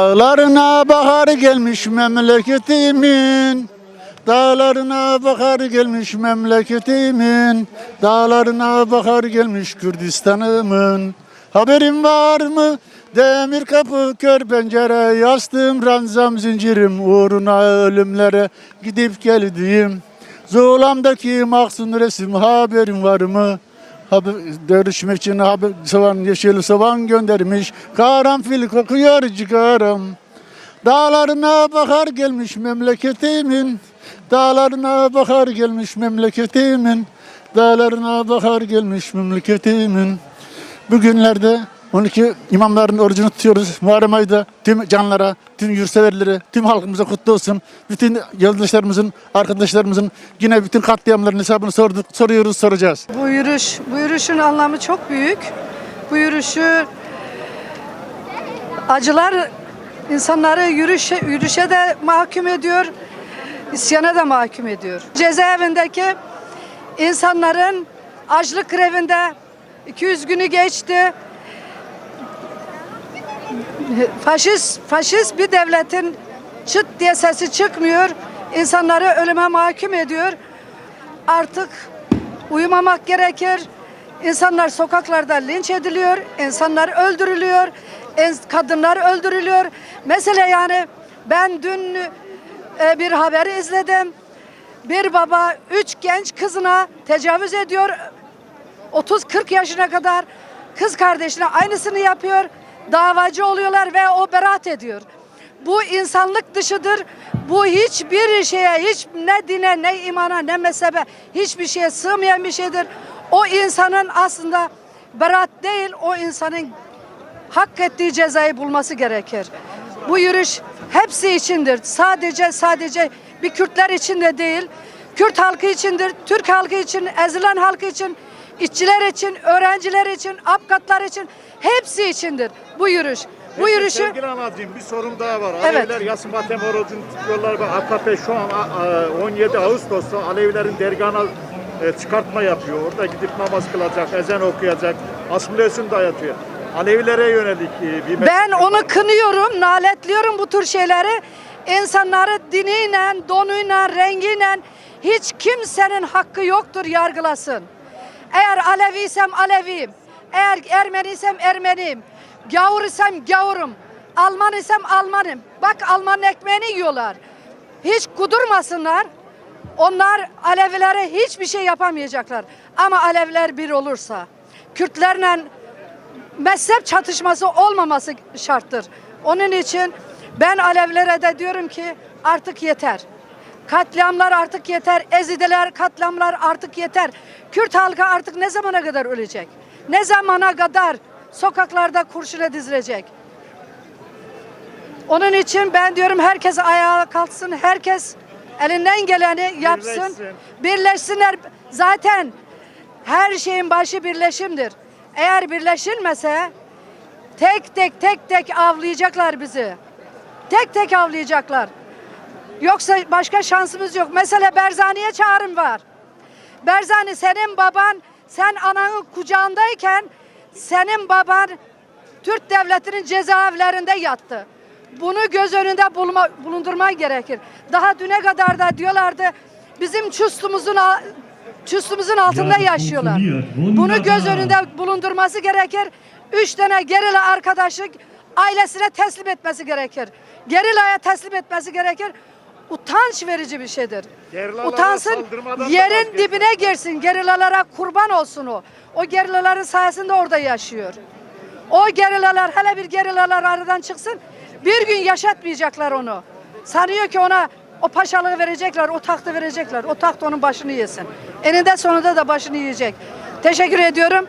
Dağlarına bahar gelmiş memleketimin Dağlarına bahar gelmiş memleketimin Dağlarına bahar gelmiş Kürdistan'ımın Haberin var mı? Demir kapı kör pencere Yastığım ranzam zincirim Uğruna ölümlere gidip geldiğim Zulamdaki mahzun resim haberin var mı? Haber, görüşmek haber, soğan, yeşil soğan göndermiş. Karanfil kokuyor cigaram. Dağlarına bahar gelmiş memleketimin. Dağlarına bahar gelmiş memleketimin. Dağlarına bahar gelmiş memleketimin. Bugünlerde 12 imamların orucunu tutuyoruz. Muharrem ayda tüm canlara, tüm yurtseverlere, tüm halkımıza kutlu olsun. Bütün yoldaşlarımızın, arkadaşlarımızın yine bütün katliamların hesabını sorduk, soruyoruz, soracağız. Bu yürüyüş, bu yürüyüşün anlamı çok büyük. Bu yürüyüşü acılar insanları yürüyüşe, yürüyüşe de mahkum ediyor, isyana da mahkum ediyor. Cezaevindeki insanların açlık grevinde 200 günü geçti. Faşist, faşist bir devletin çıt diye sesi çıkmıyor. İnsanları ölüme mahkum ediyor. Artık uyumamak gerekir. İnsanlar sokaklarda linç ediliyor, insanlar öldürülüyor, kadınlar öldürülüyor. Mesela yani ben dün e, bir haberi izledim. Bir baba üç genç kızına tecavüz ediyor. 30-40 yaşına kadar kız kardeşine aynısını yapıyor. Davacı oluyorlar ve o beraat ediyor. Bu insanlık dışıdır. Bu hiçbir şeye, hiç ne dine, ne imana, ne mezhebe, hiçbir şeye sığmayan bir şeydir. O insanın aslında beraat değil, o insanın hak ettiği cezayı bulması gerekir. Bu yürüyüş hepsi içindir. Sadece sadece bir Kürtler için de değil. Kürt halkı içindir, Türk halkı için, ezilen halkı için, işçiler için, öğrenciler için, avukatlar için hepsi içindir bu yürüyüş. Bu Peki yürüyüşü Sevgili anacığım bir sorum daha var. Evet. Alevler Yasım Atem orucunu tutuyorlar ve AKP şu an a- a- 17 Ağustos'ta Alevilerin dergahına e, çıkartma yapıyor. Orada gidip namaz kılacak, ezan okuyacak, asmülesini dayatıyor. Alevilere yönelik e, bir ben onu var. kınıyorum, naletliyorum bu tür şeyleri. İnsanları diniyle, donuyla, rengiyle hiç kimsenin hakkı yoktur yargılasın. Eğer Aleviysem Aleviyim, eğer Ermeniysem Ermeniyim, gavur isem gavurum, Alman isem Almanım. Bak Alman ekmeğini yiyorlar. Hiç kudurmasınlar. Onlar Alevilere hiçbir şey yapamayacaklar. Ama Aleviler bir olursa, Kürtlerle mezhep çatışması olmaması şarttır. Onun için ben Alevilere de diyorum ki artık yeter. Katliamlar artık yeter. Ezideler katliamlar artık yeter. Kürt halkı artık ne zamana kadar ölecek? Ne zamana kadar sokaklarda kurşuna dizilecek? Onun için ben diyorum herkes ayağa kalksın. Herkes elinden geleni yapsın. Birleşsin. Birleşsinler. Zaten her şeyin başı birleşimdir. Eğer birleşilmese tek tek tek tek avlayacaklar bizi. Tek tek avlayacaklar. Yoksa başka şansımız yok. Mesela Berzani'ye çağrım var. Berzani senin baban sen ananın kucağındayken senin baban Türk devletinin cezaevlerinde yattı. Bunu göz önünde bulma, bulundurman gerekir. Daha düne kadar da diyorlardı bizim çustumuzun a- çustumuzun altında Ya, yaşıyorlar. Bunu göz önünde bulundurması gerekir. Üç tane gerilla arkadaşı ailesine teslim etmesi gerekir. Gerillaya teslim etmesi gerekir. Utanç verici bir şeydir. Gerillalara Utansın, yerin dibine girsin. Gerillalara kurban olsun o. O gerillaların sayesinde orada yaşıyor. O gerillalar, hele bir gerillalar aradan çıksın. Bir gün yaşatmayacaklar onu. Sanıyor ki ona o paşalığı verecekler, o tahtı verecekler. O taht onun başını yesin. Eninde sonunda da başını yiyecek. Teşekkür ediyorum.